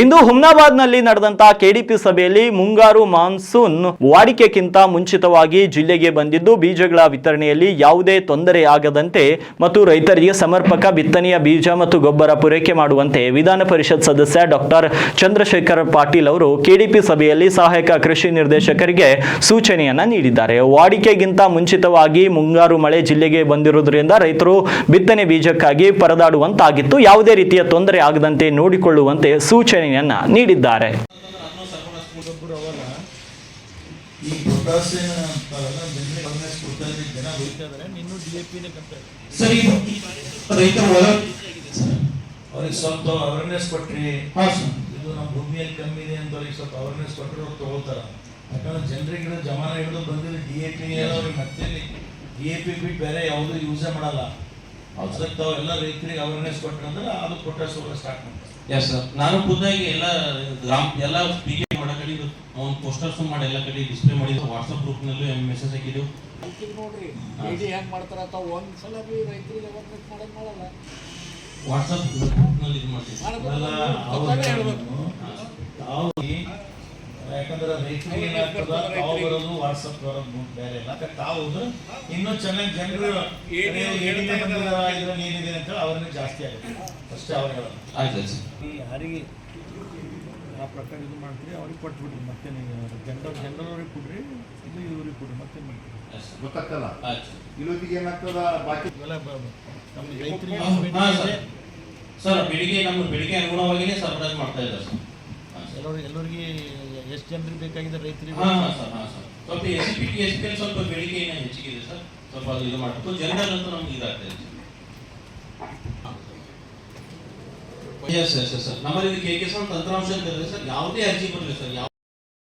ಇಂದು ಹುಮ್ನಾಬಾದ್ನಲ್ಲಿ ನಡೆದಂತ ಕೆಡಿಪಿ ಸಭೆಯಲ್ಲಿ ಮುಂಗಾರು ಮಾನ್ಸೂನ್ ವಾಡಿಕೆಗಿಂತ ಮುಂಚಿತವಾಗಿ ಜಿಲ್ಲೆಗೆ ಬಂದಿದ್ದು, ಬೀಜಗಳ ವಿತರಣೆಯಲ್ಲಿ ಯಾವುದೇ ತೊಂದರೆ ಆಗದಂತೆ ಮತ್ತು ರೈತರಿಗೆ ಸಮರ್ಪಕ ಬಿತ್ತನೆಯ ಬೀಜ ಮತ್ತು ಗೊಬ್ಬರ ಪೂರೈಕೆ ಮಾಡುವಂತೆ ವಿಧಾನ ಪರಿಷತ್ ಸದಸ್ಯ ಡಾಕ್ಟರ್ ಚಂದ್ರಶೇಖರ್ ಪಾಟೀಲ್ ಅವರು ಕೆಡಿಪಿ ಸಭೆಯಲ್ಲಿ ಸಹಾಯಕ ಕೃಷಿ ನಿರ್ದೇಶಕರಿಗೆ ಸೂಚನೆಯನ್ನ ನೀಡಿದ್ದಾರೆ. ವಾಡಿಕೆಗಿಂತ ಮುಂಚಿತವಾಗಿ ಮುಂಗಾರು ಮಳೆ ಜಿಲ್ಲೆಗೆ ಬಂದಿರುವುದರಿಂದ ರೈತರು ಬಿತ್ತನೆ ಬೀಜಕ್ಕಾಗಿ ಪರದಾಡುವಂತಾಗಿತ್ತು. ಯಾವುದೇ ರೀತಿಯ ತೊಂದರೆ ಆಗದಂತೆ ನೋಡಿಕೊಳ್ಳುವಂತೆ ಸೂಚನೆಯನ್ನ ನೀಡಿದ್ದಾರೆ. ಈ ಪೊಟ್ಯಾಸಿಯಂ ಅಂತಾರಲ್ಲ ಕೊಡ್ತಾ ಜನ ಹೋಗ್ತಾ ಇದಾರೆ ಇನ್ನು ಡಿ ಎ ಪಿನೇ ಕಂಪೇರ್ ಸರಿ ರೈತರು ಹೊಲ. ಅವ್ರಿಗೆ ಸ್ವಲ್ಪ ಅವೇರ್ನೆಸ್ ಕೊಟ್ರಿ. ಇದು ನಮ್ಮ ಭೂಮಿಯಲ್ಲಿ ಕಮ್ಮಿ ಇದೆ ಅಂತ ಅವ್ರಿಗೆ ಸ್ವಲ್ಪ ಅವೇರ್ನೆಸ್ ಕೊಟ್ಟರೆ ಅವ್ರು ತಗೋತಾರ. ಯಾಕಂದ್ರೆ ಜನರಿಗೆ ಜಮಾನ ಹಿಡಿದು ಬಂದಿದ್ದು ಡಿ ಎ ಪಿ ಅವ್ರಿಗೆ ಮತ್ತೆ ಡಿ ಎ ಪಿ ಬಿಟ್ಟು ಬೇರೆ ಯಾವುದು ಯೂಸೇ ಮಾಡಲ್ಲ. ಅದಕ್ಕೆ ತಾವು ಎಲ್ಲ ರೈತರಿಗೆ ಅವೇರ್ನೆಸ್ ಕೊಟ್ಟರೆ ಅದು ಪೊಟ್ಯಾಸ್ ಸ್ಟಾರ್ಟ್ ಮಾಡ್ತಾರೆ. ಎಸ್ ಸರ್ ನಾನು ಖುದ್ದಾಗಿ ಎಲ್ಲ ಗ್ರಾಮ ಎಲ್ಲ ಸ್ಪೀಕರ್ ಮಾಡೋ ಕಡೆ ಒಂದು ಪೋಸ್ಟರ್ಸ್ ಮಾಡಿ ಎಲ್ಲ ಕಡೆ ಡಿಸ್ಪ್ಲೇ ಮಾಡಿದ್ದು ವಾಟ್ಸಪ್ ಗ್ರೂಪ್ನಲ್ಲೂ ಮೆಸೇಜ್ ಹಾಕಿದ್ದು. ಈಗ ನೋಡ್ರಿ ಇಡಿ ಹೆಂಗ್ ಮಾಡ್ತಾರ ತಾವು ಒಂದ್ಸಲ ಬಿ ರೈತರಿಗೆ ಅವೇರ್ನೆಸ್ ಮಾಡೋದ್ ಮಾಡಲ್ಲ. ವಾಟ್ಸಪ್ ಗ್ರೂಪ್ನಲ್ಲಿ ಇದು ಮಾಡ್ತೀವಿ ನಾವು ತಾವು ಯಾಕಂದ್ರೆ ರೈತರಿಗೆ ಏನಾಗ್ತದ? ತಾವು ಬರೋದು ವಾಟ್ಸಪ್ ಬರೋದು ಬೇರೆ ಇಲ್ಲ. ತಾವು ಇನ್ನೂ ಚೆನ್ನಾಗಿ ಜನರು ಏನಿದೆ ಇದ್ರಲ್ಲಿ ಏನಿದೆ ಅಂತ ಅವ್ರನ್ನ ಜಾಸ್ತಿ ಆಗುತ್ತೆ. ಅಷ್ಟೇ ಅವ್ರು ಹೇಳೋದು. ಆಯ್ತು ಸರ್ ಈ ಯಾರಿಗೆ ಆ ಪ್ರಕಾರ ಇದು ಮಾಡ್ತೀರಿ ಅವ್ರಿಗೆ ಕೊಟ್ಬಿಡ್ರಿ. ಮತ್ತೆ ನೀವು ಜನರ ಜನರವ್ರಿಗೆ ಕೊಡ್ರಿ ಇದು ಇವ್ರಿಗೆ ಕೊಡ್ರಿ. ಮತ್ತೆ ಮಾಡ್ತೀರಿ ಗೊತ್ತಾಗ್ತಲ್ಲ? ಇಲ್ಲೊತ್ತಿಗೆ ಏನಾಗ್ತದ? ಬಾಕಿ ನಮ್ಮ ರೈತರಿಗೆ ಸರ್. ಬೆಳಿಗ್ಗೆ ನಮ್ಮ ಬೆಳಿಗ್ಗೆ ಅನುಗುಣವಾಗಿ ಸರ್ಪ್ರೈಸ್ ಮಾಡ್ತಾ ಇದ್ದಾರೆ ಸರ್. ಸರ್ ಎಲ್ಲರಿಗೆ ಎಷ್ಟು ಜನರಿಗೆ ಬೇಕಾಗಿದೆ ರೈತರಿಗೆ? ಹಾಂ ಸರ್ ಹಾಂ, ಸರ್. ಸ್ವಲ್ಪ S P T S P ಸ್ವಲ್ಪ ಬೆಳಿಗ್ಗೆ ಏನೋ ಹೆಚ್ಚಿಗಿದೆ, ಸರ್? ಸ್ವಲ್ಪ ಅದು ಇದು ಮಾಡಬೇಕು. ಜನರಲ್ ಅಂತೂ ನಮ್ಗೆ ಇದಾಗ್ತದೆ ಇದೆ. ಎಸ್ ಎಸ್ ಎಸ್ ಸರ್ ನಮ್ಮಲ್ಲಿ ಇದು ಕೆ ಸರ್ ತಂತ್ರಾಂಶ ಅಂತ ಇದೆ, ಸರ್. ಯಾವುದೇ ಅರ್ಜಿ ಬರಲಿ ಸರ್. ಯಾವ